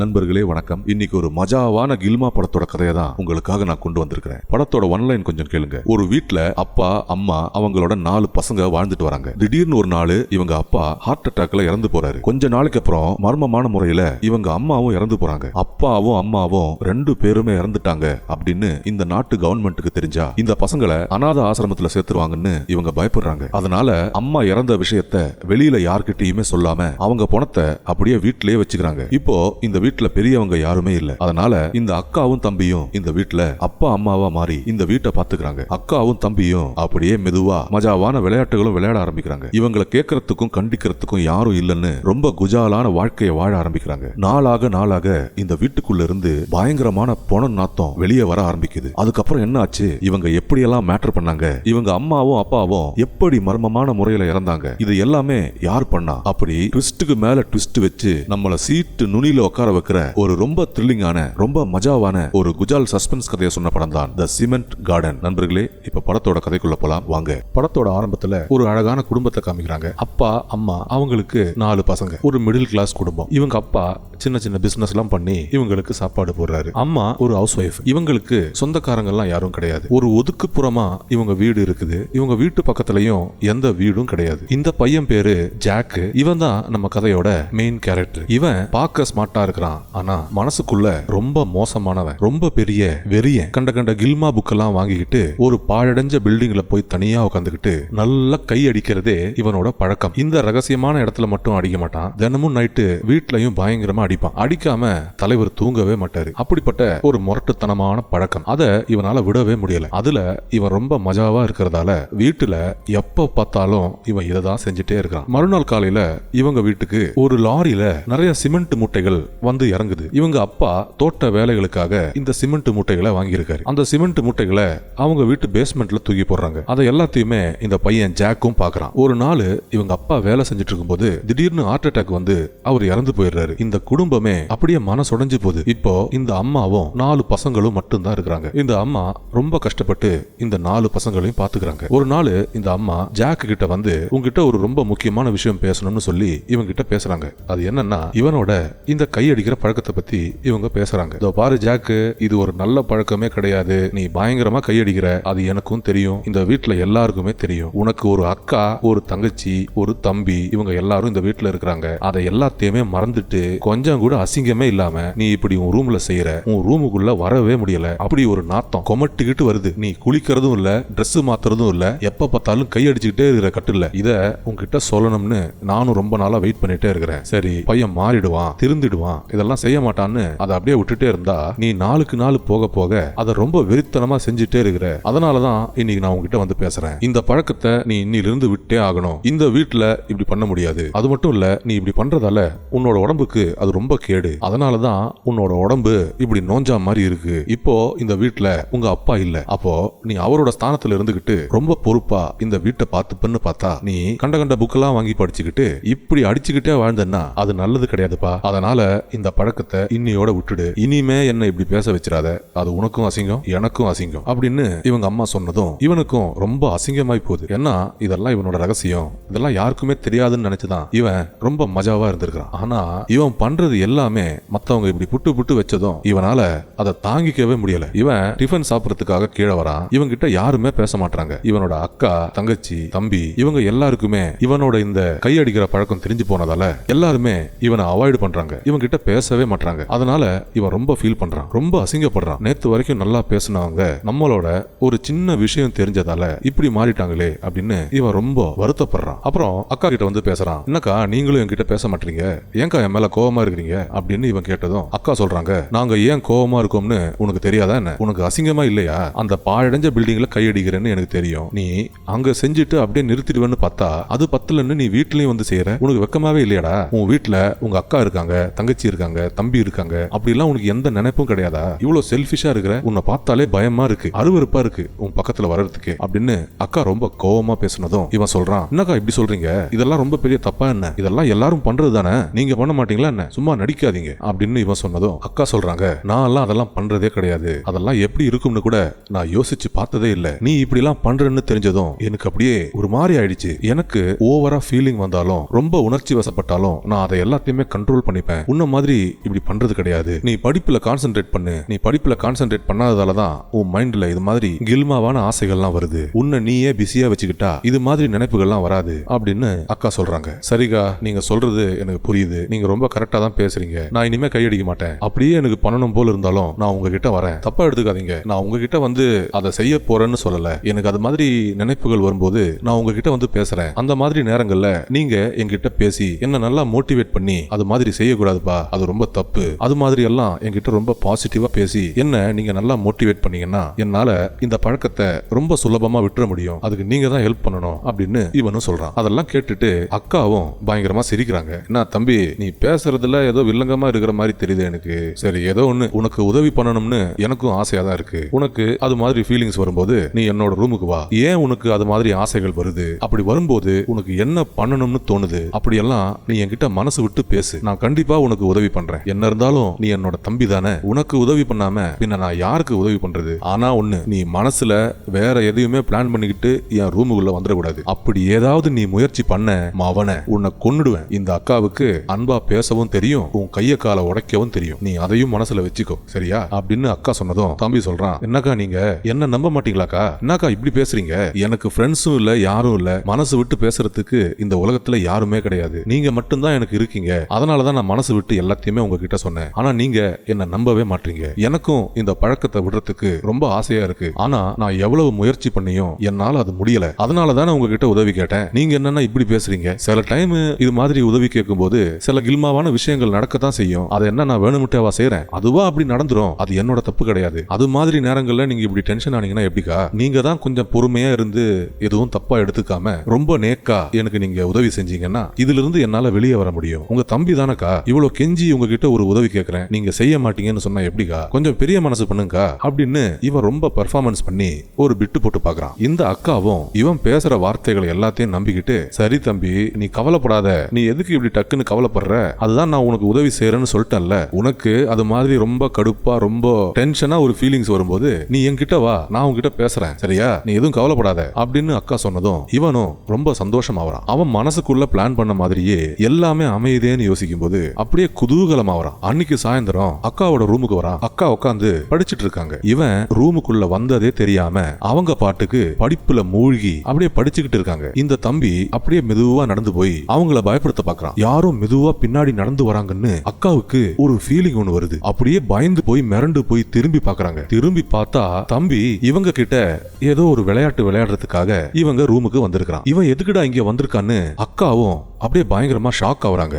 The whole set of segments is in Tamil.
நண்பர்களே வணக்கம். இன்னைக்கு ஒரு மஜாவான கில்மா படத்தோட கதையை தான் உங்களுக்காக நான் கொண்டு வந்திருக்கிறேன். படத்தோட ஒன்லைன் கொஞ்சம் கேளுங்க. ஒரு வீட்ல அப்பா அம்மா அவங்களோட நாலு பசங்க வாழ்ந்துட்டு வராங்க. திடீர்னு ஒரு நாள் இவங்க அப்பா ஹார்ட் அட்டாக்ல இறந்து போறாரு. கொஞ்ச நாளைக்கு அப்புறம் மர்மமான முறையில இவங்க அம்மாவும் இறந்து போறாங்க. அப்பாவும் அம்மாவும் ரெண்டு பேருமே இறந்துட்டாங்க அப்படின்னு இந்த நாட்டு கவர்மெண்ட்டுக்கு தெரிஞ்சா இந்த பசங்களை அனாத ஆசிரமத்துல சேர்த்துருவாங்கன்னு இவங்க பயப்படுறாங்க. அதனால அம்மா இறந்த விஷயத்த வெளியில யார்கிட்டயுமே சொல்லாம அவங்க பணத்தை அப்படியே வீட்டிலேயே வச்சுக்கிறாங்க. இப்போ இந்த வீட்டுல பெரியவங்க யாருமே இல்ல. அதனால இந்த அக்காவும் தம்பியும் இந்த வீட்டுல அப்பா அம்மாவா மாறி இந்த வீட்டை பாத்துக்கிறாங்க. அக்காவும் தம்பியும் அப்படியே மெதுவா மஜாவான விளையாட்டுகளும் விளையாட ஆரம்பிக்கிறாங்க. இவங்களை கேட்கறதுக்கும் கண்டிக்கிறதுக்கும் யாரும் இல்லைன்னு ரொம்ப குஜாலான வாழ்க்கையை வாழ ஆரம்பிக்கிறாங்க. நாளாக நாளாக இந்த வீட்டுக்குள்ள இருந்து பயங்கரமான பொணம் நாத்தம் வெளியே வர ஆரம்பிக்குது. அதுக்கப்புறம் என்ன ஆச்சு? இவங்க எப்படியெல்லாம் மேட்டர் பண்ணாங்க? இவங்க அம்மாவும் அப்பாவும் எப்படி மர்மமான முறையில இறந்தாங்க? இது எல்லாமே யார் பண்ணா? அப்படி ட்விஸ்டுக்கு மேல ட்விஸ்ட் வச்சு நம்மள சீட்டு நுனியில உட்கார வைக்கிற ஒரு ரொம்ப த்ரில்லிங்கான ரொம்ப மஜாவான ஒரு குஜால் சஸ்பென்ஸ் கதையை சொன்ன படம் தான் த சிமெண்ட் கார்டன் நண்பர்களே இப்ப படத்தோட கதைக்குள்ள போலாம். வாங்க. படத்தோட ஆரம்பத்துல ஒரு அழகான குடும்பத்தை காமிக்கிறாங்க. அப்பா அம்மா அவங்களுக்கு நாலு பசங்க. ஒரு மிடில் கிளாஸ் குடும்பம். இவங்க அப்பா சின்ன சின்ன பிசினஸ் எல்லாம் பண்ணி இவங்களுக்கு சாப்பாடு போடுறாரு. அம்மா ஒரு ஹவுஸ் ஒய்ஃப் இவங்களுக்கு சொந்தக்காரங்க எல்லாம் யாரும் கிடையாது. ஒரு ஒதுக்குப்புறமா இவங்க வீடு இருக்குது. இவங்க வீட்டு பக்கத்துலயும் எந்த வீடும் கிடையாது. இந்த பையன் பேரு ஜாக்கு இவன் தான் நம்ம கதையோட மெயின் கேரக்டர் இவன் பார்க்க ஸ்மார்ட்டா இருக்கிறான் ஆனா மனசுக்குள்ள ரொம்ப மோசமானவன் ரொம்ப பெரிய வெறிய கண்ட கண்ட கில்மா புக் எல்லாம் வாங்கிக்கிட்டு ஒரு பாழடைஞ்ச பில்டிங்ல போய் தனியா உட்காந்துக்கிட்டு நல்லா கை அடிக்கிறதே இவனோட பழக்கம். இந்த ரகசியமான இடத்துல மட்டும் அடிக்க மாட்டான். தினமும் நைட்டு வீட்லயும் பயங்கரமா அடிப்பான். அடிக்காம தலைவர் தூங்கவே மாட்டாரு. அப்படிப்பட்ட ஒரு முரட்டுத்தனமான பழக்கம். அதை இவனால விடவே முடியல. அதுல இவன் ரொம்ப மஜாவா இருக்கிறதால வீட்டுல எப்ப பார்த்தாலும் இவன் இதை தான் செஞ்சுட்டே இருக்கிறான். மறுநாள் காலையில இவங்க வீட்டுக்கு ஒரு லாரியில நிறைய சிமெண்ட் மூட்டைகள் வந்து இறங்குது. இவங்க அப்பா தோட்ட வேலைகளுக்காக இந்த சிமெண்ட் மூட்டைகளை வாங்கியிருக்காரு. அந்த சிமெண்ட் மூட்டைகளை அவங்க வீட்டு பேஸ்மெண்ட்ல தூக்கி போடுறாங்க. அதை எல்லாத்தையுமே இந்த பையன் ஜாக்கும் பாக்குறான் ஒரு நாள் இவங்க அப்பா வேலை செஞ்சுட்டு இருக்கும்போது திடீர்னு ஹார்ட் அட்டாக் வந்து அவர் இறந்து போயிடுறாரு. இந்த குடும்பமே அப்படியே மனசுடைஞ்சு போகுது. இப்போ இந்த அம்மாவும் நாலு பசங்களும் மட்டும்தான் இருக்கிறாங்க. இந்த அம்மா ரொம்ப கஷ்டப்பட்டு இந்த நாலு பசங்களையும் பாத்துக்கிறாங்க ஒரு நாள் இந்த அம்மா ஜாக்கு கிட்ட வந்து உங்ககிட்ட ஒரு ரொம்ப முக்கியமான விஷயம் பேசணும்னு சொல்லி இவங்க கிட்ட பேசுறாங்க. அது என்னன்னா இவனோட இந்த கையடி அடிக்கிற பழக்கத்தை பத்தி இவங்க பேசுறாங்க. இதோ பாரு ஜாக்கு இது ஒரு நல்ல பழக்கமே கிடையாது. நீ பயங்கரமா கையடிக்கிற. அது எனக்கும் தெரியும். இந்த வீட்டுல எல்லாருக்குமே தெரியும். உனக்கு ஒரு அக்கா ஒரு தங்கச்சி ஒரு தம்பி இவங்க எல்லாரும் இந்த வீட்டுல இருக்கிறாங்க. அதை எல்லாத்தையுமே மறந்துட்டு கொஞ்சம் கூட அசிங்கமே இல்லாம நீ இப்படி உன் ரூம்ல செய்யற. உன் ரூமுக்குள்ள வரவே முடியல. அப்படி ஒரு நாத்தம் கொமட்டிக்கிட்டு வருது. நீ குளிக்கிறதும் இல்ல ட்ரெஸ் மாத்துறதும் இல்ல எப்ப பார்த்தாலும் கை அடிச்சுக்கிட்டே இருக்கிற கட்டில்ல. இத உங்ககிட்ட சொல்லணும்னு நானும் ரொம்ப நாளா வெயிட் பண்ணிட்டே இருக்கிறேன். சரி பையன் மாறிடுவான் திருந்திடுவான். இதெல்லாம் செய்ய மாட்டான்னு அதை அப்படியே விட்டுட்டே இருந்தா நீ நாளுக்கு நாள் போக போக அதை ரொம்ப வெறித்தனமா செஞ்சுட்டே இருக்கிற. அதனாலதான் இன்னைக்கு நான் உங்ககிட்ட வந்து பேசுறேன். இந்த பழக்கத்தை நீ இன்னிலிருந்து விட்டே ஆகணும். இந்த வீட்டுல இப்படி பண்ண முடியாது. அது மட்டும் இல்ல நீ இப்படி பண்றதால உன்னோட உடம்புக்கு அது ரொம்ப கேடு. அதனாலதான் உன்னோட உடம்பு இப்படி நோஞ்சா மாதிரி இருக்கு. இப்போ இந்த வீட்டுல உங்க அப்பா இல்ல. அப்போ நீ அவரோட ஸ்தானத்துல இருந்துகிட்டு ரொம்ப பொறுப்பா இந்த வீட்டை பார்த்துப்பன்னு பார்த்தா நீ கண்ட கண்ட புக்கெல்லாம் வாங்கி படிச்சுக்கிட்டு இப்படி அடிச்சுக்கிட்டே வாழ்ந்தன்னா அது நல்லது கிடையாதுப்பா. அதனால இந்த இந்த பழக்கத்தை இன்னியோட விட்டுடு. இனிமே என்ன இப்படி பேச வச்சிடாத. அது உனக்கும் அசிங்கம் எனக்கும் அசிங்கம் அப்படின்னு இவங்க அம்மா சொன்னதும் இவனுக்கும் ரொம்ப அசிங்கமாய் போகுது. ஏன்னா இதெல்லாம் இவனோட ரகசியம். இதெல்லாம் யாருக்குமே தெரியாதுன்னு நினைச்சுதான் இவன் ரொம்ப மஜாவா இருந்திருக்கான் ஆனா இவன் பண்றது எல்லாமே மத்தவங்க இப்படி புட்டு புட்டு வச்சதும் இவனால அதை தாங்கிக்கவே முடியல. இவன் டிஃபன் சாப்பிடறதுக்காக கீழே வரான். இவன் கிட்ட யாருமே பேச மாட்டாங்க இவனோட அக்கா தங்கச்சி தம்பி இவங்க எல்லாருக்குமே இவனோட இந்த கையடிக்கிற பழக்கம் தெரிஞ்சு போனதால எல்லாருமே இவனை அவாய்டு பண்றாங்க. இவன் கிட்ட பேசவே மாட்டாங்க அதனால இவன் ரொம்ப ஃபீல் பண்றான். ரொம்ப அசிங்கப்படுறான். நேத்து வரைக்கும் நல்லா பேசினவங்க நம்மளோட ஒரு சின்ன விஷயம் தெரிஞ்சதால இப்படி மாறிட்டாங்களே அப்படின்னு இவன் ரொம்ப வருத்தப்படுறான். அப்புறம் அக்கா கிட்ட வந்து பேசுறான். என்னக்கா நீங்களும் என்கிட்ட பேச மாட்டீங்க. ஏன்க்கா என் மேல கோவமா இருக்கிறீங்க? அப்படின்னு இவன் கேட்டதும் அக்கா சொல்றாங்க நாங்க ஏன் கோவமா இருக்கோம்னு உனக்கு தெரியாதா என்ன? உனக்கு அசிங்கமா இல்லையா? அந்த பாழடைஞ்ச பில்டிங்ல கையடிக்கிறேன்னு எனக்கு தெரியும். நீ அங்க செஞ்சுட்டு அப்படியே நிறுத்திடுவேன்னு பார்த்தா அது பத்தலன்னு நீ வீட்லயும் வந்து செய்யற. உனக்கு வெக்கமாவே இல்லையாடா? உன் வீட்டுல உங்க அக்கா இருக்காங்க தங்கச்சி இருக்காங்க தம்பி இருக்காங்க அப்படிலாம் உனக்கு எந்த நினைப்பும் கிடையாதா? இவ்வளவு செல்ஃபிஷா இருக்கிற உன்னை பார்த்தாலே பயமா இருக்கு அருவருப்பா இருக்கு உன் பக்கத்துல வர்றதுக்கு அப்படின்னு அக்கா ரொம்ப கோவமா பேசுனதும் இவன் சொல்றான். என்னக்கா இப்படி சொல்றீங்க? இதெல்லாம் ரொம்ப பெரிய தப்பா என்ன? இதெல்லாம் எல்லாரும் பண்றது தானே? நீங்க பண்ண மாட்டீங்களா என்ன? சும்மா சும்மா நடிக்காதீங்க அப்படின்னு இவன் சொன்னதும் அக்கா சொல்றாங்க நான் எல்லாம் அதெல்லாம் பண்றதே கிடையாது. அதெல்லாம் எப்படி இருக்கும்னு கூட நான் யோசிச்சு பார்த்ததே இல்ல. நீ இப்படி எல்லாம் பண்றேன்னு தெரிஞ்சதும் எனக்கு அப்படியே ஒரு மாதிரி ஆயிடுச்சு. எனக்கு ஓவரா ஃபீலிங் வந்தாலும் ரொம்ப உணர்ச்சி வசப்பட்டாலும் நான் அதை எல்லாத்தையுமே கண்ட்ரோல் பண்ணிப்பேன். உன்ன மாதிரி இப்படி பண்றது கிடையாது. நீ படிப்புல கான்சென்ட்ரேட் பண்ணு. நீ படிப்புல கான்சென்ட்ரேட் பண்ணாததால தான் உன் மைண்ட்ல இது மாதிரி கில்மாவான ஆசைகள்லாம் வருது. உன்னை நீயே பிஸியா வச்சுக்கிட்டா இது மாதிரி நினைப்புகள்லாம் வராது அப்படின்னு அக்கா சொல்றாங்க. சரிகா நீங்க சொல்றது எனக்கு புரியுது. நீங்க ரொம்ப கரெக்டா தான் பேசுறீங்க. நான் இனிமே கையடிக்க மாட்டேன். அப்படியே எனக்கு பண்ணணும் போல இருந்தாலும் நான் உங்ககிட்ட வரேன். தப்பா எடுத்துக்காதீங்க. நான் உங்ககிட்ட வந்து அதை செய்ய போறேன்னு சொல்லல. எனக்கு அது மாதிரி நினைப்புகள் வரும்போது நான் உங்ககிட்ட வந்து பேசுறேன். அந்த மாதிரி நேரங்கள்ல நீங்க என்கிட்ட பேசி என்ன நல்லா மோட்டிவேட் பண்ணி அது மாதிரி செய்யக்கூடாதுப்பா. அது ரொம்ப தப்பு. அது மாதிரி எல்லாம் என்கிட்ட ரொம்ப பாசிட்டிவா பேசி என்ன நீங்க நல்லா மோட்டிவேட் பண்ணீங்கன்னா என்னால இந்த பழக்கத்தை ரொம்ப சுலபமா விட்டுற முடியும். அதுக்கு நீங்க தான் ஹெல்ப் பண்ணணும் அப்படின்னு இவனும் சொல்றான். அதெல்லாம் கேட்டுட்டு அக்காவும் பயங்கரமா சிரிக்கிறாங்க. என்ன தம்பி நீ பேசுறதுல ஏதோ வில்லங்கமா இருக்கிற மாதிரி தெரியுது எனக்கு. சரி ஏதோ ஒண்ணு. உனக்கு உதவி பண்ணணும்னு எனக்கும் ஆசையா தான் இருக்கு. உனக்கு அது மாதிரி ஃபீலிங்ஸ் வரும்போது நீ என்னோட ரூமுக்கு வா. ஏன் உனக்கு அது மாதிரி ஆசைகள் வருது? அப்படி வரும்போது உனக்கு என்ன பண்ணணும்னு தோணுது? அப்படியெல்லாம் நீ என்கிட்ட மனசு விட்டு பேசு. நான் கண்டிப்பா உனக்கு உதவி பண்றேன். என்ன இருந்தாலும் நீ என்னோட தம்பி தானே. உனக்கு உதவி பண்ணாம பின்ன நான் யாருக்கு உதவி பண்றது? ஆனா ஒண்ணு நீ மனசுல வேற எதையுமே பிளான் பண்ணிக்கிட்டு என் ரூமுக்குள்ள வந்துடக்கூடாது. அப்படி ஏதாவது நீ முயற்சி பண்ண மவனை உன்னை கொன்னுடுவேன். இந்த அக்காவுக்கு அன்பா பேசவும் தெரியும் உன் கைய காலை உடைக்கவும் தெரியும். நீ அதையும் மனசுல வச்சுக்கோ சரியா? அப்படின்னு அக்கா சொன்னதும் தம்பி சொல்றான். என்னக்கா நீங்க? என்ன நம்ப மாட்டீங்களாக்கா? என்னக்கா இப்படி பேசுறீங்க? எனக்கு ஃப்ரெண்ட்ஸும் இல்ல யாரும் இல்ல. மனசு விட்டு பேசுறதுக்கு இந்த உலகத்துல யாருமே கிடையாது. நீங்க மட்டும்தான் எனக்கு இருக்கீங்க. அதனாலதான் நான் மனசு விட்டு எல்லாத்தையுமே உங்ககிட்ட சொன்னேன். ஆனா நீங்க என்ன நம்பவே மாட்டீங்க. எனக்கும் இந்த பழக்கத்தை விடுறதுக்கு ரொம்ப ஆசையா இருக்கு. ஆனா நான் எவ்வளவு முயற்சி பண்ணியும் என்னால அது முடியல. அதனால தானே உங்ககிட்ட உதவி கேட்டேன். நீங்க என்னன்னா இப்படி பேசுறீங்க. சில டைம் இது மாதிரி உதவி கேட்கும் போது சில கில்மாவான விஷயங்கள் நடக்கத்தான் செய்யும். அதை என்ன நான் வேணுமுட்டேவா செய்யறேன் அதுவா அப்படி நடந்துரும். அது என்னோட தப்பு கிடையாது. அது மாதிரி நேரங்கள்ல நீங்க இப்படி டென்ஷன் ஆனீங்கன்னா எப்படிக்கா? நீங்க தான் கொஞ்சம் பொறுமையா இருந்து எதுவும் தப்பா எடுத்துக்காம ரொம்ப நேக்கா எனக்கு நீங்க உதவி செஞ்சீங்கன்னா இதுல இருந்து என்னால வெளியே வர முடியும். உங்க தம்பி தானக்கா? இவ்வளவு கெஞ்சி உங்ககிட்ட ஒரு உதவி கேட்கறேன் நீங்க செய்ய மாட்டீங்கன்னு சொன்னா எப்படிக்கா? கொஞ்சம் பெரிய மனசு பண்ணுங்கக்கா அப்படின்னு இவன் ரொம்ப பெர்ஃபார்மன்ஸ் பண்ணி ஒரு பிட்டு போட்டு பார்க்கறான் இந்த அக்காவும் இவன் பேசுற வார்த்தைகளை எல்லாத்தையும் நம்பிக்கிட்டு சரி தம்பி நீ கவலைப்படாத. நீ எதுக்கு இப்படி டக்குன்னு கவலைப்படுற? அதுதான் நான் உனக்கு உதவி செய்யறேன்னு சொல்லிட்டேன்ல. உனக்கு அது மாதிரி ரொம்ப கடுப்பா ரொம்ப டென்ஷனா ஒரு ஃபீலிங்ஸ் வரும்போது நீ என்கிட்ட வா. நான் உன்கிட்ட பேசுறேன். சரியா? நீ எதுவும் கவலைப்படாத. அப்படின்னு அக்கா சொன்னதும் இவனும் ரொம்ப சந்தோஷமாவறான். அவன் மனசுக்குள்ள பிளான் பண்ண மாதிரியே எல்லாமே அமையுதேன்னு யோசிக்கும் போது அப்படியே குதூகலமாவறான் அன்னைக்கு சாயந்தரம் அக்காவோட ரூமுக்கு வரான். அக்கா உட்காந்து படிச்சிட்டு இருக்காங்க. இவன் ரூமுக்குள்ள வந்ததே தெரியாம அவங்க பாட்டுக்கு படிப்புல மூழ்கி அப்படியே படிச்சுக்கிட்டு இருக்காங்க. இந்த தம்பி அப்படியே மெதுவா நடந்து போய் அவங்கள பயப்படுத்த பாக்குறான். யாரும் மெதுவா பின்னாடி நடந்து வராங்கன்னு அக்காவுக்கு ஒரு ஃபீலிங் ஒண்ணு வருது. அப்படியே பயந்து போய் மிரண்டு போய் திரும்பி பாக்குறாங்க. திரும்பி பார்த்தா தம்பி இவங்க கிட்ட ஏதோ ஒரு விளையாட்டு விளையாடுறதுக்காக இவங்க ரூமுக்கு வந்திருக்கான் இவன் எதுக்குடா இங்க வந்திருக்கான்னு அக்காவும் அப்படியே பயங்கரமா ஷாக் ஆகுறாங்க.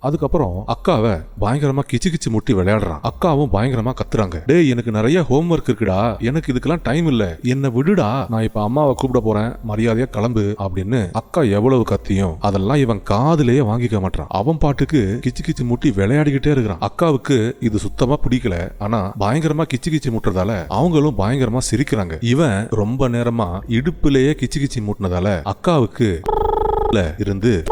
அதுக்கப்புறம் அக்காவை பயங்கரமா கிச்சு கிச்சு முட்டி விளையாடுறான். அக்காவும் பயங்கரமா கத்துறாங்க. டேய் எனக்கு நிறைய ஹோம்ஒர்க் இருக்குடா. எனக்கு இதுக்கெல்லாம் டைம் இல்ல. என்ன விடுடா. நான் இப்ப அம்மாவை கூப்பிட போறேன். மரியாதையா கிளம்பு அப்படின்னு அக்கா எவ்வளவு கத்தியும் அதெல்லாம் இவன் காதுலயே வாங்கிக்க மாட்டான் அவன் பாட்டுக்கு கிச்சு கிச்சு முட்டி விளையாடிக்கிட்டே இருக்கிறான். அக்காவுக்கு இது சுத்தமா பிடிக்கல. ஆனா பயங்கரமா கிச்சு கிச்சு முட்டுறதால அவங்களும் பயங்கரமா சிரிக்கிறாங்க. இவன் ரொம்ப நேரமா இடுப்புலயே கிச்சு கிச்சு முட்டினதால அக்காவுக்கு இருந்து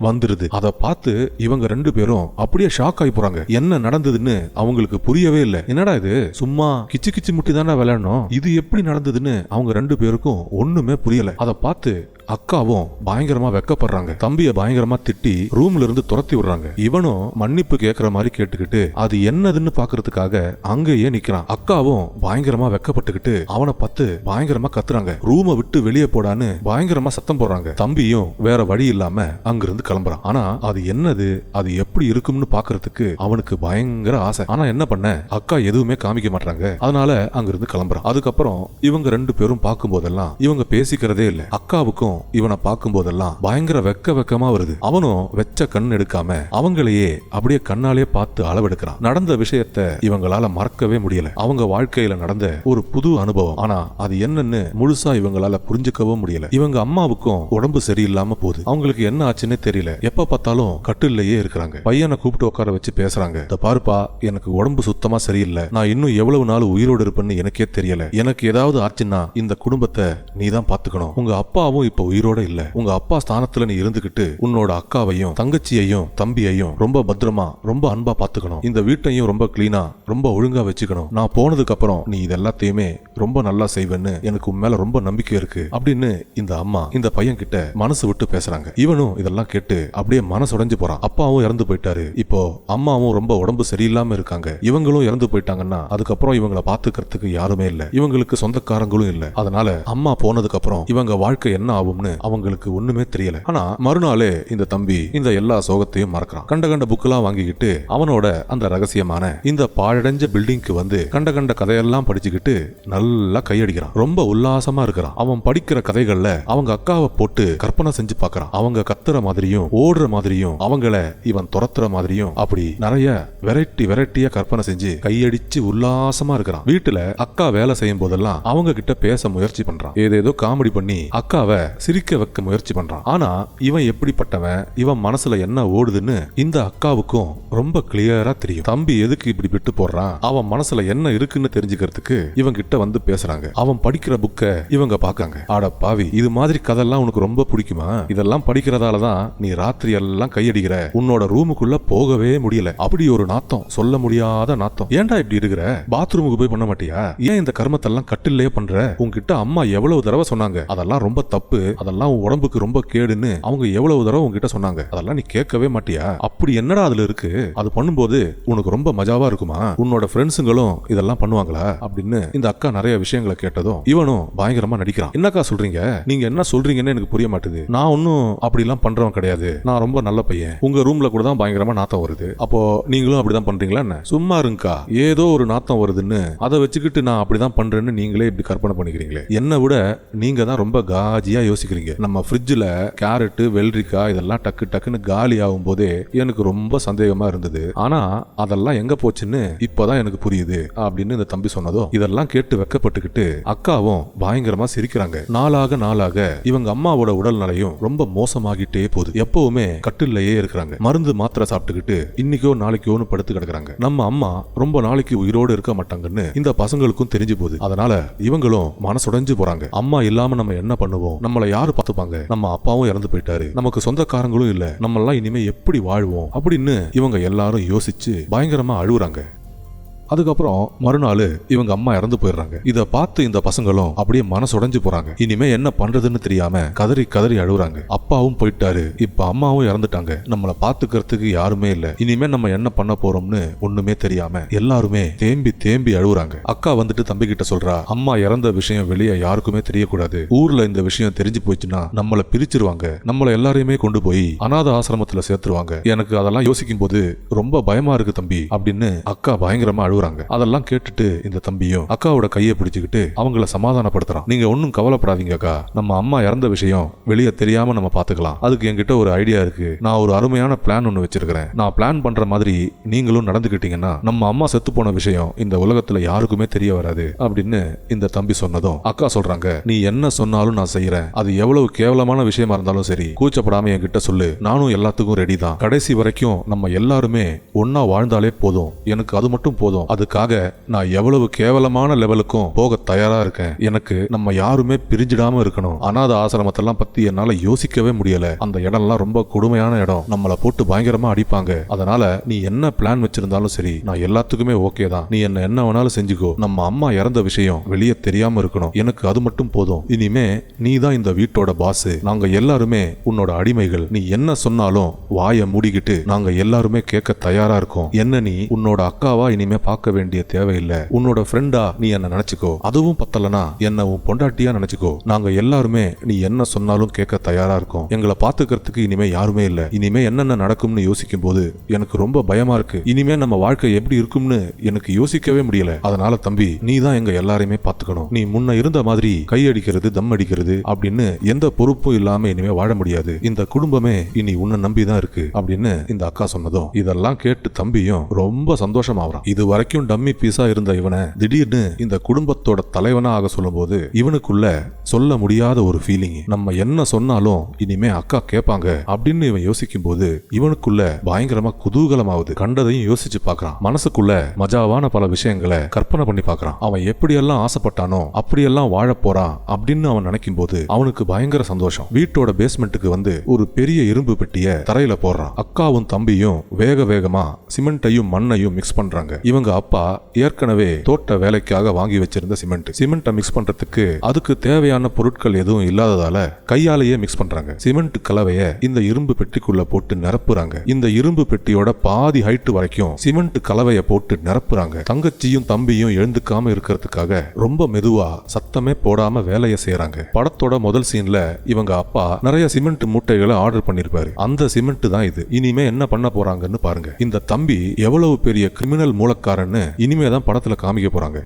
வந்துருது. அதை பார்த்து இவங்க ரெண்டு பேரும் அப்படியே ஷாக் ஆகி போறாங்க. என்ன நடந்ததுன்னு அவங்களுக்கு புரியவே இல்ல. என்னடா இது? சும்மா கிச்சு கிச்சு முட்டி தானே விளையாடணும்? இது எப்படி நடந்ததுன்னு அவங்க ரெண்டு பேருக்கும் ஒண்ணுமே புரியல. அத பார்த்து அக்காவும் பயங்கரமா வெக்கப்படுறாங்க. தம்பிய பயங்கரமா திட்டி ரூம்ல இருந்து துரத்தி விடுறாங்க. இவனும் மன்னிப்பு கேக்குற மாதிரி கேட்டுக்கிட்டு அது என்னதுன்னு பாக்குறதுக்காக அங்கேயே நிக்கிறான். அக்காவும் பயங்கரமா வெக்கப்பட்டுக்கிட்டு அவனை பார்த்து பயங்கரமா கத்துறாங்க. ரூமை விட்டு வெளியே போடான்னு பயங்கரமா சத்தம் போடுறாங்க. தம்பியும் வேற வழி இல்லாம அங்கிருந்து கிளம்புறான். ஆனா அது என்னது அது எப்படி இருக்கும்னு பாக்குறதுக்கு அவனுக்கு பயங்கர ஆசை. ஆனா என்ன பண்ண? அக்கா எதுவுமே காமிக்க மாட்டாங்க அதனால அங்கிருந்து கிளம்புறான். அதுக்கப்புறம் இவங்க ரெண்டு பேரும் பார்க்கும் போதெல்லாம் இவங்க பேசிக்கிறதே இல்லை. அக்காவுக்கும் இவனை பார்க்கும் போதெல்லாம் பயங்கர வெக்க வெக்கமா வருது. அவனும் வெச்ச கண் எடுக்காம அவங்களையே அப்படியே கண்ணாலே பார்த்து அளவெடுக்கிறான். நடந்த விஷயத்த இவங்களால மறக்கவே முடியல. அவங்க வாழ்க்கையில நடந்த ஒரு புது அனுபவம். ஆனா அது என்னன்னு முழுசா இவங்களால புரிஞ்சுக்கவும் முடியல. இவங்க அம்மாவுக்கும் உடம்பு சரியில்லாம போகுது. அவங்களுக்கு என்ன ஆச்சுன்னே தெரியல. எப்ப பார்த்தாலும் கட்டிலேயே இருக்கிறாங்க. பையனை கூப்பிட்டு உட்கார வச்சு பேசுறாங்க. இந்த பாருப்பா எனக்கு உடம்பு சுத்தமா சரியில்லை. நான் இன்னும் எவ்வளவு நாள் உயிரோடு இருப்பேன்னு எனக்கே தெரியல. எனக்கு ஏதாவது ஆச்சுன்னா இந்த குடும்பத்தை நீ தான் பாத்துக்கணும் உங்க அப்பாவும் இப்ப உயிரோட இல்ல. உங்க அப்பா ஸ்தானத்துல நீ இருந்துகிட்டு உன்னோட அக்காவையும் தங்கச்சியையும் தம்பியையும் ரொம்ப பத்திரமா ரொம்ப அன்பா பாத்துக்கணும் இந்த வீட்டையும் ரொம்ப கிளீனா ரொம்ப ஒழுங்கா வச்சுக்கணும். நான் போனதுக்கு அப்புறம் நீ இது எல்லாத்தையுமே ரொம்ப நல்லா செய்வேன்னு எனக்கு உன் மேல ரொம்ப நம்பிக்கை இருக்கு அப்படின்னு இந்த அம்மா இந்த பையன் கிட்ட மனசு விட்டு பேசுறாங்க. இவனும் இதெல்லாம் கேட்டு அப்படியே மனசு உடைஞ்சு போறான். அப்பாவும் இறந்து போயிட்டாரு. இப்போ அம்மாவும் ரொம்ப உடம்பு சரியில்லாம இருக்காங்க. இவங்களும் இறந்து போயிட்டாங்கன்னா அதுக்கப்புறம் இவங்கள பாத்துக்கிறதுக்கு யாருமே இல்ல. இவங்களுக்கு சொந்தக்காரங்களும் இல்ல. அதனால அம்மா போனதுக்கு அப்புறம் இவங்க வாழ்க்கை என்ன ஆகும்னு அவங்களுக்கு ஒண்ணுமே தெரியல. ஆனா மறுநாளே இந்த தம்பி இந்த எல்லா சோகத்தையும் மறக்கிறான். கண்ட கண்ட புக்கெல்லாம் வாங்கிக்கிட்டு அவனோட அந்த ரகசியமான இந்த பாழடைஞ்ச பில்டிங்க்கு வந்து கண்ட கண்ட கதையெல்லாம் படிச்சுக்கிட்டு நல்ல நல்லா கையடிக்கிறான். ரொம்ப உல்லாசமா இருக்கிறான். அவன் படிக்கிற கதைகள்ல அவங்க அக்காவை போட்டு கற்பனை செஞ்சு பாக்குறான். அவங்க கத்துற மாதிரியும் ஓடுற மாதிரியும் அவங்கள இவன் துரத்துற மாதிரியும் அப்படி நிறைய வெரைட்டி வெரைட்டியா கற்பனை செஞ்சு கையடிச்சு உல்லாசமா இருக்கிறான். வீட்டுல அக்கா வேலை செய்யும் போதெல்லாம் அவங்க கிட்ட பேச முயற்சி பண்றான். ஏதேதோ காமெடி பண்ணி அக்காவை சிரிக்க வைக்க முயற்சி பண்றான். ஆனா இவன் எப்படிப்பட்டவன் இவன் மனசுல என்ன ஓடுதுன்னு இந்த அக்காவுக்கும் ரொம்ப கிளியரா தெரியும். தம்பி எதுக்கு இப்படி விட்டு போடுறான்? அவன் மனசுல என்ன இருக்குன்னு தெரிஞ்சுக்கிறதுக்கு இவன் கிட்ட வந்து வந்து பேசுறாங்க. அவன் படிக்கிற புக்க இவங்க பாக்காங்க ஆட பாவி இது மாதிரி கதெல்லாம் உனக்கு ரொம்ப பிடிக்குமா? இதெல்லாம் படிக்கிறதால தான் நீ ராத்திரி எல்லாம் கையடிக்கிற. உன்னோட ரூமுக்குள்ள போகவே முடியல. அப்படி ஒரு நாத்தம் சொல்ல முடியாத நாத்தம். ஏன்டா இப்படி இருக்கிற? பாத்ரூமுக்கு போய் பண்ண மாட்டியா? ஏன் இந்த கர்மத்தெல்லாம் கட்டிலே பண்ற? உங்ககிட்ட அம்மா எவ்வளவு தடவை சொன்னாங்க? அதெல்லாம் ரொம்ப தப்பு. அதெல்லாம் உடம்புக்கு ரொம்ப கேடுன்னு அவங்க எவ்வளவு தடவை உங்ககிட்ட சொன்னாங்க. அதெல்லாம் நீ கேட்கவே மாட்டியா? அப்படி என்னடா அதுல இருக்கு? அது பண்ணும்போது உனக்கு ரொம்ப மஜாவா இருக்குமா? உன்னோட ஃப்ரெண்ட்ஸுங்களும் இதெல்லாம் பண்ணுவாங்களா? அப்படின்னு இந்த அக்கா நிறைய நிறைய விஷயங்களை கேட்டதும் இவனும் பயங்கரமா நடிக்கிறான். என்னக்கா சொல்றீங்க? நீங்க என்ன சொல்றீங்கன்னு எனக்கு புரிய மாட்டேது. நான் ஒன்னும் அப்படிலாம் பண்றவன் கிடையாது. நான் ரொம்ப நல்ல பையன். உங்க ரூம்ல கூட தான் பயங்கரமா நாத்தம் வருது. அப்போ நீங்களும் அப்படிதான் பண்றீங்களா என்ன? சும்மா இருங்கக்கா. ஏதோ ஒரு நாத்தம் வருதுன்னு. அதை வச்சுக்கிட்டு நான் அப்படிதான் பண்றேன்னு நீங்களே இப்படி கற்பனை பண்ணிக்கிறீங்களே. என்னை விட நீங்க தான் ரொம்ப காஜியா யோசிக்கிறீங்க. நம்ம ஃப்ரிட்ஜில் கேரட்டு வெள்ளரிக்காய் இதெல்லாம் டக்கு டக்குன்னு காலி ஆகும் போதே எனக்கு ரொம்ப சந்தேகமா இருந்தது. ஆனா அதெல்லாம் எங்க போச்சுன்னு இப்பதான் எனக்கு புரியுது அப்படின்னு இந்த தம்பி சொன்னதும் இதெல்லாம் கேட்டு வைக்க வெட்கப்பட்டுக்கிட்டு அக்காவும் பயங்கரமா சிரிக்கிறாங்க. நாளாக நாளாக இவங்க அம்மாவோட உடல்நிலையும் ரொம்ப மோசமாகிட்டே போகுது. எப்பவுமே கட்டிலேயே இருக்கிறாங்க. மருந்து மாத்திரை சாப்பிட்டுக்கிட்டு இன்னைக்கோ நாளைக்கோன்னு படுத்து கிடக்குறாங்க. நம்ம அம்மா ரொம்ப நாளைக்கு உயிரோடு இருக்க மாட்டாங்கன்னு இந்த பசங்களுக்கும் தெரிஞ்சு போகுது. அதனால இவங்களும் மனசுடைஞ்சு போறாங்க. அம்மா இல்லாம நம்ம என்ன பண்ணுவோம்? நம்மளை யாரு பார்த்துப்பாங்க? நம்ம அப்பாவும் இறந்து போயிட்டாரு. நமக்கு சொந்தக்காரங்களும் இல்ல. நம்ம எல்லாம் இனிமே எப்படி வாழ்வோம்? அப்படின்னு இவங்க எல்லாரும் யோசிச்சு பயங்கரமா அழுகுறாங்க. அதுக்கப்புறம் மறுநாள் இவங்க அம்மா இறந்து போயிடுறாங்க. இத பார்த்து இந்த பசங்களும் அப்படியே மனசுடைஞ்சு போறாங்க. இனிமே என்ன பண்றதுன்னு தெரியாம கதறி கதறி அழுகுறாங்க. அப்பாவும் போயிட்டாரு. இப்ப அம்மாவும் இறந்துட்டாங்க. நம்மள பாத்துக்கிறதுக்கு யாருமே இல்ல. இனிமே நம்ம என்ன பண்ண போறோம்னு ஒண்ணுமே தெரியாம எல்லாருமே தேம்பி தேம்பி அழுகுறாங்க. அக்கா வந்துட்டு தம்பி கிட்ட சொல்றா அம்மா இறந்த விஷயம் வெளியே யாருக்குமே தெரியக்கூடாது. ஊர்ல இந்த விஷயம் தெரிஞ்சு போச்சுன்னா நம்மள பிரிச்சிருவாங்க. நம்மள எல்லாரையுமே கொண்டு போய் அனாத ஆசிரமத்துல சேர்த்துருவாங்க. எனக்கு அதெல்லாம் யோசிக்கும் போது ரொம்ப பயமா இருக்கு தம்பி அப்படின்னு அக்கா பயங்கரமா அழுகுறாங்க அதெல்லாம் கேட்டுட்டு இந்த தம்பியும் அக்காவோட கையை பிடிச்சுக்கிட்டு அவங்கள சமாதானப்படுத்துறான். நீங்க ஒன்றும் கவலைப்படாதீங்க அக்கா. நம்ம அம்மா இறந்த விஷயம் வெளியே தெரியாம நம்ம பாத்துக்கலாம். அதுக்கு என்கிட்ட ஒரு ஐடியா இருக்கு. நான் ஒரு அருமையான பிளான் ஒன்று வச்சிருக்கிறேன். நான் பிளான் பண்ற மாதிரி நீங்களும் நடந்துக்கிட்டீங்கன்னா நம்ம அம்மா செத்து போன விஷயம் இந்த உலகத்துல யாருக்குமே தெரிய வராது அப்படின்னு இந்த தம்பி சொன்னதும் அக்கா சொல்றாங்க. நீ என்ன சொன்னாலும் நான் செய்யறேன். அது எவ்வளவு கேவலமான விஷயமா இருந்தாலும் சரி கூச்சப்படாம என்கிட்ட சொல்லு. நானும் எல்லாத்துக்கும் ரெடி தான். கடைசி வரைக்கும் நம்ம எல்லாருமே ஒன்னா வாழ்ந்தாலே போதும். எனக்கு அது மட்டும் போதும். அதுக்காக நான் எவ்வளவு கேவலமான லெவலுக்கும் போக தயாரா இருக்கேன். எனக்கு நம்ம யாருமே பிரிஞ்சிடாம இருக்கணும். அனாத ஆசிரமத்தெல்லாம் பத்தி என்னால யோசிக்கவே முடியல. அந்த இடம்லாம் ரொம்ப கொடுமையான இடம். நம்மள போட்டு பயங்கரமா அடிப்பாங்க. அதனால நீ என்ன பிளான் வச்சிருந்தாலும் சரி நான் எல்லாத்துக்குமே ஓகே தான். நீ என்ன என்ன வேணாலும் செஞ்சுக்கோ. நம்ம அம்மா இறந்த விஷயம் வெளியே தெரியாம இருக்கணும். எனக்கு அது மட்டும் போதும். இனிமே நீ தான் இந்த வீட்டோட பாஸ் நாங்க எல்லாருமே உன்னோட அடிமைகள். நீ என்ன சொன்னாலும் வாயை மூடிக்கிட்டு நாங்க எல்லாருமே கேட்க தயாரா இருக்கோம். என்ன நீ உன்னோட அக்காவா இனிமே பார்க்க வேண்டிய தேவையில்லை. உன்னோட ஃப்ரெண்டா நீ என்ன நினைச்சுக்கோ. அதுவும் பத்தலனா என்ன உன் பொண்டாட்டியா நினைச்சுக்கோ. நாங்க எல்லாருமே நீ என்ன சொன்னாலும் கேட்க தயாரா இருக்கோம். எங்களை பாத்துக்கிறதுக்கு இனிமே யாருமே இல்ல. இனிமே என்னென்ன நடக்கும்னு யோசிக்கும் போது எனக்கு ரொம்ப பயமா இருக்கு. இனிமே நம்ம வாழ்க்கை எப்படி இருக்கும்னு எனக்கு யோசிக்கவே முடியல. அதனால தம்பி நீ தான் எங்க எல்லாரையுமே பாத்துக்கணும் நீ முன்ன இருந்த மாதிரி கை அடிக்கிறது தம் அடிக்கிறது அப்படின்னு எந்த பொறுப்பும் இல்லாம இனிமே வாழ முடியாது. இந்த குடும்பமே இனி உன்னை நம்பி தான் இருக்கு அப்படின்னு இந்த அக்கா சொன்னதும் இதெல்லாம் கேட்டு தம்பியும் ரொம்ப சந்தோஷமாகறான் இது வரைக்கும் வரைக்கும் டம்மி பீஸா இருந்த இவனை திடீர்னு இந்த குடும்பத்தோட தலைவனா ஆக சொல்லும்போது இவனுக்குள்ள சொல்ல முடியாத ஒரு ஃபீலிங் நம்ம என்ன சொன்னாலும் இனிமே அக்கா கேட்பாங்க அப்படின்னு இவன் யோசிக்கும் போது இவனுக்குள்ள பயங்கரமா குதூகலமாவது. கண்டதையும் யோசிச்சு பாக்குறான் மனசுக்குள்ள மஜாவான பல விஷயங்களை கற்பனை பண்ணி பாக்குறான் அவன் எப்படியெல்லாம் ஆசைப்பட்டானோ அப்படியெல்லாம் வாழ போறான் அப்படின்னு அவன் நினைக்கும் போது அவனுக்கு பயங்கர சந்தோஷம். வீட்டோட பேஸ்மெண்ட்டுக்கு வந்து ஒரு பெரிய இரும்பு பெட்டிய தரையில போடுறான். அக்காவும் தம்பியும் வேக வேகமா சிமெண்ட்டையும் மண்ணையும் மிக்ஸ் பண்றாங்க. இவங்க அப்பா ஏற்கனவே தோட்ட வேலைக்காக வாங்கி வச்சிருந்த சிமெண்ட். சிமெண்ட்டை மிக்ஸ் பண்றதுக்கு அதுக்கு தேவையான பொருட்கள் எதுவும் இல்லாததால கையாலேயே மிக்ஸ் பண்றாங்க. சிமெண்ட் கலவைய இந்த இரும்பு பெட்டிக்குள்ள போட்டு நிரப்புறாங்க. இந்த இரும்பு பெட்டியோட பாதி ஹைட் வரைக்கும் சிமெண்ட் கலவைய போட்டு நிரப்புறாங்க. தங்கச்சியும் தம்பியும் எழுந்துக்காம இருக்கிறதுக்காக ரொம்ப மெதுவா சத்தமே போடாம வேலையை செய்யறாங்க படத்தோட முதல் சீன்ல இவங்க அப்பா நிறைய சிமெண்ட் மூட்டைகளை ஆர்டர் பண்ணிருப்பாரு. அந்த சிமெண்ட் தான் இது. இனிமே என்ன பண்ண போறாங்கன்னு பாருங்க. இந்த தம்பி எவ்வளவு பெரிய கிரிமினல் மூலக்காரன்னு இனிமே தான் படத்துல காமிக்க போறாங்க.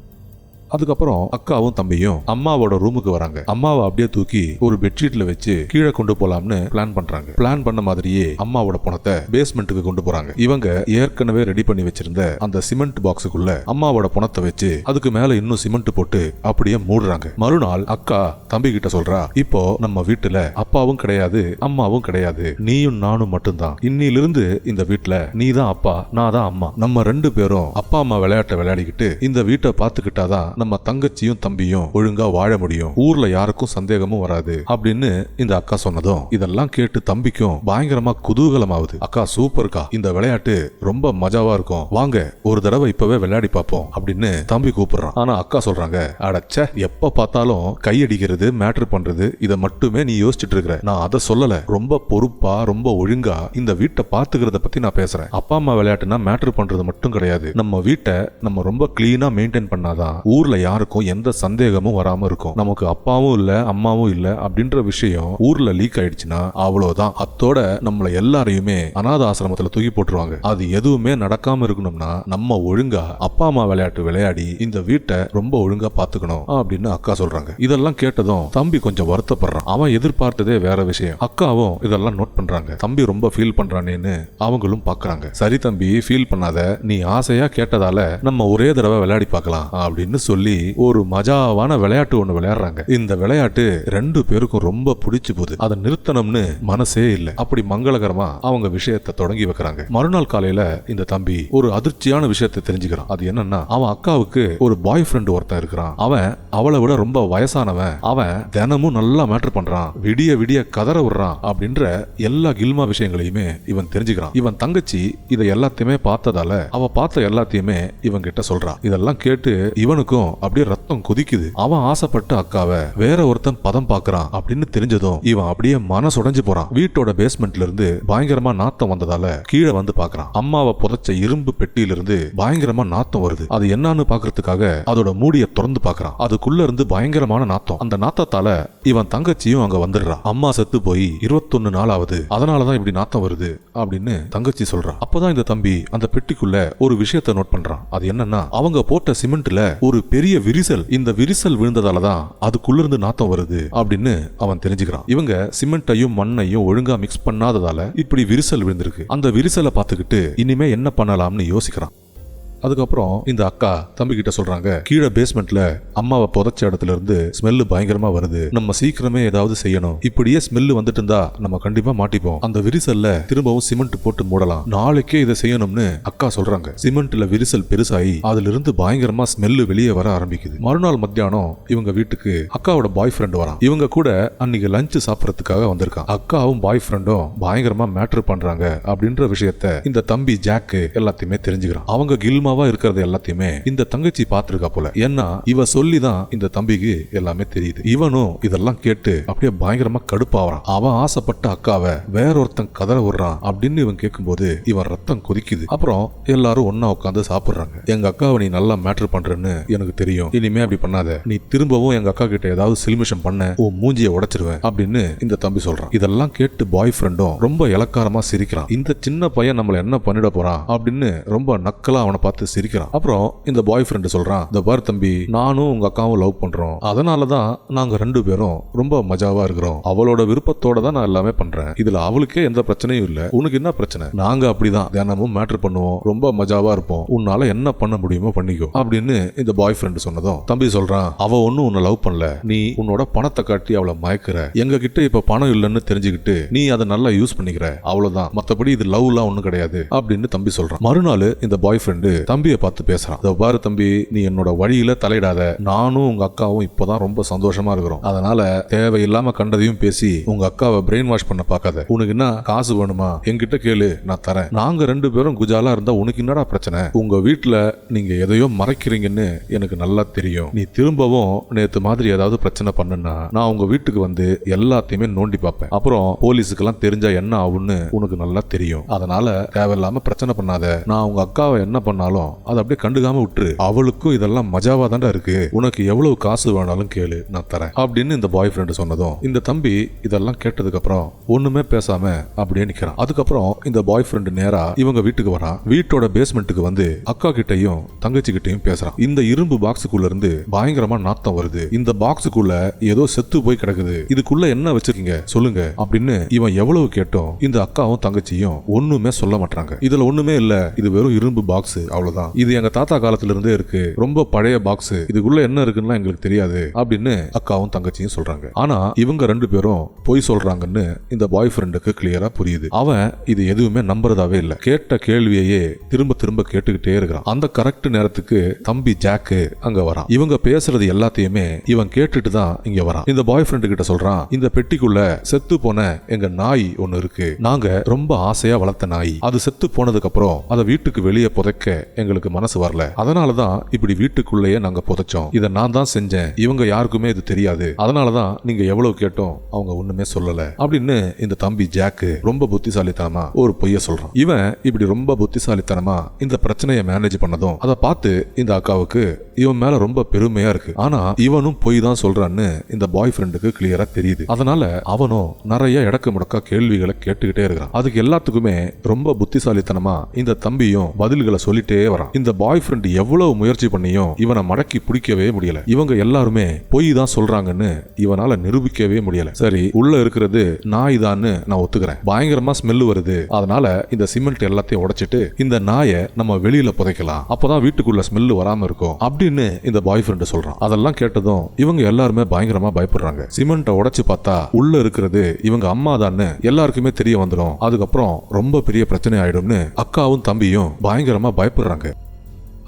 அதுக்கப்புறம் அக்காவும் தம்பியும் அம்மாவோட ரூமுக்கு வராங்க. அம்மாவை அப்படியே தூக்கி ஒரு பெட்ஷீட்ல வச்சு கீழே கொண்டு போலாம்னு பிளான் பண்றாங்க. பிளான் பண்ண மாதிரியே அம்மாவோட பணத்தை பேஸ்மெண்ட்டுக்கு கொண்டு போறாங்க. இவங்க ஏற்கனவே ரெடி பண்ணி வச்சிருந்த அந்த சிமெண்ட் பாக்ஸுக்குள்ள அம்மாவோட பணத்தை வச்சு அதுக்கு மேல இன்னும் சிமெண்ட் போட்டு அப்படியே மூடுறாங்க. மறுநாள் அக்கா தம்பி கிட்ட சொல்றா இப்போ நம்ம வீட்டுல அப்பாவும் கிடையாது அம்மாவும் கிடையாது. நீயும் நானும் மட்டும்தான். இன்னிலிருந்து இந்த வீட்டுல நீ தான் அப்பா நான் தான் அம்மா. நம்ம ரெண்டு பேரும் அப்பா அம்மா விளையாட்டை விளையாடிக்கிட்டு இந்த வீட்டை பார்த்துக்கிட்டாதான் நம்ம தங்கச்சியும் தம்பியும் ஒழுங்கா வாழ முடியும். ஊர்ல யாருக்கும் சந்தேகமும் வராது. அப்படின்னு இந்த அக்கா சொன்னதும் இதெல்லாம் கேட்டு தம்பிக்கும் பயங்கரமா குதூகலமாவுது. அக்கா சூப்பர்க்கா இந்த விளையாட்டு ரொம்ப மஜாவா இருக்கும். வாங்க ஒரு தடவை இப்பவே விளையாடி பார்ப்போம் அப்படின்னு தம்பி கூப்பிடுறான். ஆனா அக்கா சொல்றாங்க அடச்ச எப்ப பார்த்தாலும் கையடிக்கிறது மேட்ரு பண்றது இதை மட்டுமே நீ யோசிச்சுட்டு இருக்கிற. நான் அதை சொல்லல. ரொம்ப பொறுப்பா ரொம்ப ஒழுங்கா இந்த வீட்டை பாத்துக்கிறத பத்தி நான் பேசுறேன். அப்பா அம்மா விளையாட்டுனா மேட்ரு பண்றது மட்டும் கிடையாது. நம்ம வீட்டை நம்ம ரொம்ப கிளீனா மெயின்டைன் பண்ணாதான் ஊர்ல யாருக்கும் எந்த சந்தேகமும் வராம இருக்கும். நமக்கு அப்பாவும் இல்ல அம்மாவும் இல்ல அப்படின்ற விஷயம் ஊர்ல லீக் ஆயிடுச்சுன்னா அவ்வளவுதான். அத்தோட நம்மள எல்லாரையுமே அனாத ஆசிரமத்துல தூக்கி போட்டுருவாங்க. அது எதுவுமே நடக்காம இருக்கணும்னா நம்ம ஒழுங்கா அப்பா அம்மா விளையாட்டு விளையாடி இந்த வீட்டை ரொம்ப ஒழுங்கா பாத்துக்கணும் அப்படின்னு அக்கா சொல்றாங்க. இதெல்லாம் கேட்டதும் தம்பி கொஞ்சம் வருத்தப்படுறான். அவன் எதிர்பார்த்ததே வேற விஷயம். அக்காவும் இதெல்லாம் நோட் பண்றாங்க. தம்பி ரொம்ப ஃபீல் பண்றானேன்னு அவங்களும் பாக்குறாங்க. சரி தம்பி ஃபீல் பண்ணாத. நீ ஆசையா கேட்டதால நம்ம ஒரே தடவை விளையாடி பார்க்கலாம் அப்படின்னு சொல்லி சொல்லி ஒரு மஜாவான விளையாட்டு ஒண்ணு விளையாடுறாங்க. இந்த விளையாட்டு ரெண்டு பேருக்கும் ரொம்ப பிடிச்சு போகுது. அதை நிறுத்தணும்னு மனசே இல்லை. அப்படி மங்களகரமா அவங்க விஷயத்தை தொடங்கி வைக்கிறாங்க. மறுநாள் காலையில இந்த தம்பி ஒரு அதிர்ச்சியான விஷயத்தை தெரிஞ்சுக்கிறான். அது என்னன்னா அவன் அக்காவுக்கு ஒரு பாய் ஃப்ரெண்ட் ஒருத்தன் இருக்கிறான். அவன் அவளை விட ரொம்ப வயசானவன். அவன் தினமும் நல்லா மேட்டர் பண்றான். விடிய விடிய கதற விடுறான் அப்படின்ற எல்லா கில்மா விஷயங்களையுமே இவன் தெரிஞ்சுக்கிறான். இவன் தங்கச்சி இதை எல்லாத்தையுமே பார்த்ததால அவ பார்த்த எல்லாத்தையுமே இவன் கிட்ட சொல்றான் இதெல்லாம் கேட்டு இவனுக்கும் அப்படியே ரத்தம் கொதிக்குது. அவன் ஆசைப்பட்டு அக்காவை வேற ஒருத்தன் பதம் பாக்குறான் அப்படின்னு தெரிஞ்சதும் இவன் அப்படியே மனசு மனசுடைஞ்சு போறான். வீட்டோட பேஸ்மெண்ட்ல இருந்து பயங்கரமா நாத்தம் வந்ததால கீழே வந்து பாக்குறான் அம்மாவை புதைச்ச இரும்பு பெட்டியில இருந்து பயங்கரமா நாத்தம் வருது. அது என்னன்னு பாக்குறதுக்காக அதோட மூடிய திறந்து பாக்குறான் அதுக்குள்ள இருந்து பயங்கரமான நாத்தம். அந்த நாத்தத்தால இவன் தங்கச்சியும் அங்க வந்துடுறான். அம்மா செத்து போய் இருபத்தொன்னு நாள் ஆகுது அதனாலதான் இப்படி நாத்தம் வருது அப்படின்னு தங்கச்சி சொல்றான். அப்பதான் இந்த தம்பி அந்த பெட்டிக்குள்ள ஒரு விஷயத்த நோட் பண்றான். அது என்னன்னா அவங்க போட்ட சிமெண்ட்ல ஒரு பெரிய பெரிய விரிசல். இந்த விரிசல் விழுந்ததால தான் அதுக்குள்ள இருந்து நாத்தம் வருது அப்படின்னு அவன் தெரிஞ்சுக்கிறான். இவங்க சிமெண்ட்டையும் மண்ணையும் ஒழுங்கா மிக்ஸ் பண்ணாததால இப்படி விரிசல் விழுந்திருக்கு. அந்த விரிசலை பார்த்துக்கிட்டு இனிமே என்ன பண்ணலாம்னு யோசிக்கிறான். அதுக்கப்புறம் இந்த அக்கா தம்பி கிட்ட சொல்றாங்க கீழே பேஸ்மெண்ட்ல அம்மாவை புதைச்ச இடத்துல இருந்து ஸ்மெல்லு பயங்கரமா வருது. நம்ம சீக்கிரமே ஏதாவது செய்யணும். இப்படியே ஸ்மெல்லு வந்துட்டு இருந்தா நம்ம கண்டிப்பா மாட்டிப்போம். அந்த விரிசல்ல திரும்பவும் சிமெண்ட் போட்டு மூடலாம். நாளைக்கே இதை செய்யணும்னு அக்கா சொல்றாங்க. சிமெண்ட்ல விரிசல் பெருசாகி அதுல இருந்து பயங்கரமா ஸ்மெல்லு வெளியே வர ஆரம்பிக்குது. மறுநாள் மத்தியானம் இவங்க வீட்டுக்கு அக்காவோட பாய் ஃப்ரெண்ட் வரான். இவங்க கூட அன்னைக்கு லஞ்ச் சாப்பிடறதுக்காக வந்திருக்கான். அக்காவும் பாய் ஃப்ரெண்டும் பயங்கரமா மேட்ரு பண்றாங்க அப்படின்ற விஷயத்த இந்த தம்பி ஜாக்கு எல்லாத்தையுமே தெரிஞ்சுக்கிறான். அவங்க கில்மாவா இருக்கிறது எல்லாத்தையுமே இந்த தங்கச்சி பார்த்திருக்கா போல. ஏன்னா இவ சொல்லிதான் இந்த தம்பிக்கு எல்லாமே தெரியுது. இவனும் இதெல்லாம் கேட்டு அப்படியே பயங்கரமா கடுப்பாவறான். அவன் ஆசைப்பட்ட அக்காவை வேற ஒருத்தன் கதற விடுறான் அப்படின்னு இவன் கேட்கும்போது இவன் ரத்தம் கொதிக்குது. அப்புறம் எல்லாரும் ஒன்னா உட்காந்து சாப்பிடுறாங்க. எங்க அக்காவை நீ நல்லா மேட்ரு பண்றேன்னு எனக்கு தெரியும். இனிமே அப்படி பண்ணாத. நீ திரும்பவும் எங்க அக்கா கிட்ட ஏதாவது சில்மிஷம் பண்ண. உன் மூஞ்சியை உடைச்சிருவேன் அப்படின்னு இந்த தம்பி சொல்றான். இதெல்லாம் கேட்டு பாய் ஃப்ரெண்டும் ரொம்ப இலக்காரமா சிரிக்கிறான். இந்த சின்ன பையன் நம்மள என்ன பண்ணிட போறான் அப்படின்னு ரொம்ப நக்கலா அவனை பார்த்து பார்த்து சிரிக்கிறான். அப்புறம் இந்த பாய் ஃப்ரெண்டு சொல்றான் இந்த பார் தம்பி நானும் உங்க அக்காவும் லவ் பண்றோம். அதனால தான் நாங்க ரெண்டு பேரும் ரொம்ப மஜாவா இருக்கிறோம். அவளோட விருப்பத்தோட தான் நான் எல்லாமே பண்றேன். இதுல அவளுக்கே எந்த பிரச்சனையும் இல்ல. உனக்கு என்ன பிரச்சனை? நாங்க அப்படிதான். தினமும் மேட்டர் பண்ணுவோம். ரொம்ப மஜாவா இருப்போம். உன்னால என்ன பண்ண முடியுமோ பண்ணிக்கோ. அப்படின்னு இந்த பாய் ஃப்ரெண்டு சொன்னதும் தம்பி சொல்றான் அவ ஒன்னும் உன்னை லவ் பண்ணல. நீ உன்னோட பணத்தை காட்டி அவளை மயக்கிற. எங்க கிட்ட இப்ப பணம் இல்லைன்னு தெரிஞ்சுக்கிட்டு நீ அதை நல்லா யூஸ் பண்ணிக்கிற. அவ்வளவுதான். மத்தபடி இது லவ்லாம் ஒண்ணும் கிடையாது. அப்படின்னு தம்பி சொல்றான். மறுநாள் இந்த பாய் ஃப்ரெண்டு தம்பியை பார்த்து பேசுறான். "இதோ பாரு தம்பி நீ என்னோட வழியில தலையிடாத. நானும் உங்க அக்காவும் இப்பதான் ரொம்ப சந்தோஷமா இருக்கிறோம். அதனால தேவையில்லாம கண்டதையும் பேசி உங்க அக்காவை பிரெயின் வாஷ் பண்ண பார்க்காத. உனக்கு என்ன காசு வேணுமா? என்கிட்ட கேளு நான் தரேன். நாங்க ரெண்டு பேரும் குஜாலா இருந்தா உனக்கு என்னடா பிரச்சனை? உங்க வீட்டுல நீங்க எதையோ மறைக்கிறீங்கன்னு எனக்கு நல்லா தெரியும். நீ திரும்பவும் நேத்து மாதிரி ஏதாவது பிரச்சனை பண்ணுனா நான் உங்க வீட்டுக்கு வந்து எல்லாத்தையுமே நோண்டி பார்ப்பேன். அப்புறம் போலீஸுக்கெல்லாம் தெரிஞ்சா என்ன ஆகும்னு உனக்கு நல்லா தெரியும். அதனால தேவையில்லாம பிரச்சனை பண்ணாத. நான் உங்க அக்காவை என்ன பண்ணாலும் அதை அப்படியே கண்டுக்காம விட்டுரு. அவளுக்கும் இதெல்லாம் மஜாவா தாண்டா இருக்கு. உனக்கு எவ்வளவு காசு வேணாலும் கேளு நான் தரேன். அப்படின்னு இந்த பாய் ஃப்ரெண்டு சொன்னதும் இந்த தம்பி இதெல்லாம் கேட்டதுக்கு அப்புறம் ஒண்ணுமே பேசாம அப்படியே நிக்கிறான். அதுக்கப்புறம் இந்த பாய் ஃப்ரெண்டு நேரா இவங்க வீட்டுக்கு வரான். வீட்டோட பேஸ்மெண்ட்டுக்கு வந்து அக்கா கிட்டயும் தங்கச்சி கிட்டையும் பேசுறான். இந்த இரும்பு பாக்ஸுக்குள்ள இருந்து பயங்கரமா நாத்தம் வருது. இந்த பாக்ஸுக்குள்ள ஏதோ செத்து போய் கிடக்குது. இதுக்குள்ள என்ன வச்சிருக்கீங்க? சொல்லுங்க. அப்படின்னு இவன் எவ்வளவு கேட்டோம் இந்த அக்காவும் தங்கச்சியும் ஒண்ணுமே சொல்ல மாட்டாங்க இதுல ஒண்ணுமே இல்ல. இது வெறும் இரும்பு பாக்ஸ் அவ்வளவுதான். இது எங்க தாத்தா காலத்துல இருந்தே இருக்கு. ரொம்ப பழைய பாக்ஸ் இதுக்குள்ள என்ன இருக்குன்னு எங்களுக்கு தெரியாது அப்படின்னு அக்காவும் தங்கச்சியும் சொல்றாங்க. ஆனா இவங்க ரெண்டு பேரும் பொய் சொல்றாங்கன்னு இந்த பாய் ஃப்ரெண்டுக்கு கிளியரா புரியுது. அவன் இது எதுவுமே நம்புறதாவே இல்ல. கேட்ட கேள்வியையே திரும்ப திரும்ப கேட்டுக்கிட்டே இருக்கிறான். அந்த கரெக்ட் நேரத்துக்கு தம்பி ஜாக்கு அங்க வரான். இவங்க பேசுறது எல்லாத்தையுமே இவன் கேட்டுட்டு தான் இங்க வரான். இந்த பாய் ஃப்ரெண்டு கிட்ட சொல்றான் இந்த பெட்டிக்குள்ள செத்து போன எங்க நாய் ஒன்னு இருக்கு. நாங்க ரொம்ப ஆசையா வளர்த்த நாய். அது செத்து போனதுக்கு அப்புறம் அதை வீட்டுக்கு வெளியே புதைக்க எங்களுக்கு மனசு வரல. அதனாலதான் இப்படி வீட்டுக்குள்ளேயே நாங்க புதைச்சோம். இதை நான் தான் செஞ்சேன். இவங்க யாருக்குமே இது தெரியாது. அதனாலதான் நீங்க எவ்வளவு கேட்டோம் அவங்க ஒண்ணுமே சொல்லல. அப்படின்னு இந்த தம்பி ஜாக்கு ரொம்ப புத்திசாலித்தனமா ஒரு பொய்ய சொல்றான். இவன் இப்படி ரொம்ப புத்திசாலித்தனமா இந்த பிரச்சனையை மேனேஜ் பண்ணதும் அதை பார்த்து இந்த அக்காவுக்கு இவன் மேல ரொம்ப பெருமையா இருக்கு. ஆனா இவனும் பொய் தான் சொல்றான்னு இந்த பாய் ஃப்ரெண்டுக்கு கிளியரா தெரியுது. அதனால அவனும் நிறைய இடக்கு முடக்கா கேள்விகளை கேட்டுக்கிட்டே இருக்கிறான். அதுக்கு எல்லாத்துக்குமே ரொம்ப புத்திசாலித்தனமா இந்த தம்பியும் பதில்களை சொல்லிட்டே வரான். இந்த பாய் ஃப்ரெண்ட் எவ்வளவு முயற்சி பண்ணியும் இவனை மடக்கி பிடிக்கவே முடியல. இவங்க எல்லாருமே பொய் தான் சொல்றாங்கன்னு இவனால நிரூபிக்கவே முடியல. சரி உள்ள இருக்கிறது நாய் தான்னு நான் ஒத்துக்கிறேன். பயங்கரமா ஸ்மெல் வருது. அதனால இந்த சிமெண்ட் எல்லாத்தையும் உடைச்சிட்டு இந்த நாயை நம்ம வெளியில புதைக்கலாம். அப்பதான் வீட்டுக்குள்ள ஸ்மெல் வராம இருக்கும் அப்படின்னு இந்த பாய் ஃப்ரெண்ட் சொல்றான். அதெல்லாம் கேட்டதும் இவங்க எல்லாருமே பயங்கரமா பயப்படுறாங்க. சிமெண்ட்டை உடைச்சு பார்த்தா உள்ள இருக்கிறது இவங்க அம்மா தான்னு எல்லாருக்குமே தெரிய வந்துடும். அதுக்கப்புறம் ரொம்ப பெரிய பிரச்சனை ஆயிடும்னு அக்காவும் தம்பியும் பயங்கரமா பயப்படுறாங்க. சொல்கிறாங்க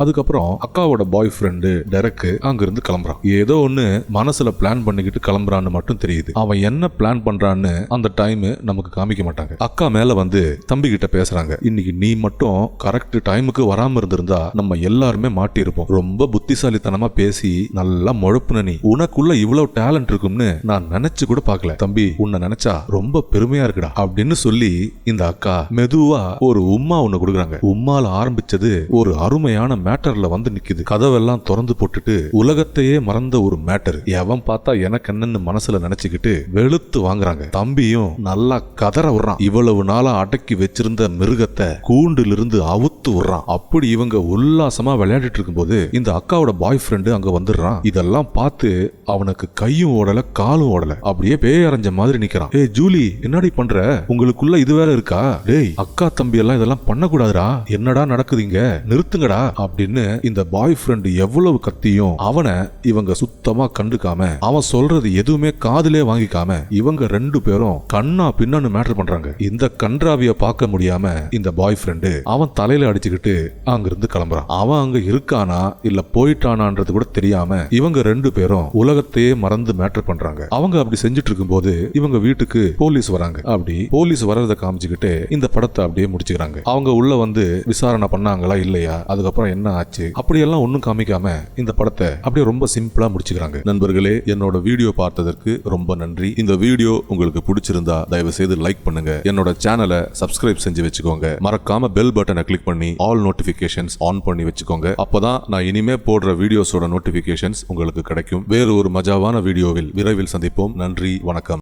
அதுக்கப்புறம் அக்காவோட பாய் ஃப்ரெண்டு டெரக்கு அங்கிருந்து கிளம்புறான். ஏதோ ஒன்று மனசுல பிளான் பண்ணிக்கிட்டு கிளம்புறான்னு மட்டும் தெரியுது. அவன் என்ன பிளான் பண்றான்னு அந்த டைம் நமக்கு காமிக்க மாட்டாங்க. அக்கா மேல வந்து தம்பி கிட்ட பேசுறாங்க. இன்னைக்கு நீ மட்டும் கரெக்ட் டைமுக்கு வராம இருந்திருந்தா நம்ம எல்லாருமே மாட்டியிருப்போம். ரொம்ப புத்திசாலித்தனமா பேசி நல்லா முழப்புன நீ. உனக்குள்ள இவ்வளவு டேலண்ட் இருக்கும்னு நான் நினைச்சு கூட பார்க்கல. தம்பி உன்னை நினைச்சா ரொம்ப பெருமையா இருக்குடா அப்படின்னு சொல்லி இந்த அக்கா மெதுவா ஒரு உம்மா ஒண்ணு கொடுக்குறாங்க. உம்மால ஆரம்பிச்சது ஒரு அருமையான மேட்டர்ல வந்து நிக்குது. கதவெல்லாம் திறந்து போட்டுட்டு உலகத்தையே மறந்த ஒரு மேட்டர். எவன் பார்த்தா எனக்கு என்னன்னு மனசுல நினைச்சுக்கிட்டு வெளுத்து வாங்குறாங்க. தம்பியும் நல்லா கதற விடுறான். இவ்வளவு நாளா அடக்கி வச்சிருந்த மிருகத்தை கூண்டுல இருந்து அவுத்து விடுறான். அப்படி இவங்க உல்லாசமா விளையாடிட்டு இருக்கும்போது இந்த அக்காவோட பாய் ஃப்ரெண்டு அங்க வந்துடுறான். இதெல்லாம் பார்த்து அவனுக்கு கையும் ஓடல காலும் ஓடல. அப்படியே பேயரைஞ்ச மாதிரி நிக்கிறான். ஏய் ஜூலி என்னடி பண்ற? உங்களுக்குள்ள இது வேற இருக்கா? டேய் அக்கா தம்பி எல்லாம் இதெல்லாம் பண்ணக்கூடாதுடா. என்னடா நடக்குதுங்க நிறுத்துங்கடா. அப்படின்னு இந்த பாய் ஃப்ரெண்டு எவ்வளவு கத்தியும் அவனை இவங்க சுத்தமா கண்டுக்காம அவன் சொல்றது எதுவுமே காதுலே வாங்கிக்காம இவங்க ரெண்டு பேரும் கண்ணா பின்னான்னு மேட்டர் பண்றாங்க. இந்த கன்றாவிய பார்க்க முடியாம இந்த பாய் ஃப்ரெண்டு அவன் தலையில அடிச்சுக்கிட்டு அங்கிருந்து கிளம்புறான். அவன் அங்க இருக்கானா இல்ல போயிட்டானான்றது கூட தெரியாம இவங்க ரெண்டு பேரும் உலகத்தையே மறந்து மேட்டர் பண்றாங்க. அவங்க அப்படி செஞ்சுட்டு இருக்கும்போது இவங்க வீட்டுக்கு போலீஸ் வராங்க. அப்படி போலீஸ் வர்றதை காமிச்சுக்கிட்டு இந்த படத்தை அப்படியே முடிச்சுக்கிறாங்க. அவங்க உள்ள வந்து விசாரணை பண்ணாங்களா இல்லையா? அதுக்கப்புறம் என்ன என்ன ஆச்சு? அப்படியெல்லாம் ஒன்றும் காமிக்காம இந்த படத்தை அப்படியே ரொம்ப சிம்பிளா முடிச்சுக்கிறாங்க. நண்பர்களே என்னோட வீடியோ பார்த்ததற்கு ரொம்ப நன்றி. இந்த வீடியோ உங்களுக்கு பிடிச்சிருந்தா தயவு செய்து லைக் பண்ணுங்க. என்னோட சேனலை சப்ஸ்கிரைப் செஞ்சு வச்சுக்கோங்க. மறக்காம பெல் பட்டனை கிளிக் பண்ணி ஆல் நோட்டிபிகேஷன்ஸ் ஆன் பண்ணி வச்சுக்கோங்க. அப்பதான் நான் இனிமே போடுற வீடியோஸோட நோட்டிபிகேஷன்ஸ் உங்களுக்கு கிடைக்கும். வேறு ஒரு மஜாவான வீடியோவில் விரைவில் சந்திப்போம். நன்றி வணக்கம்.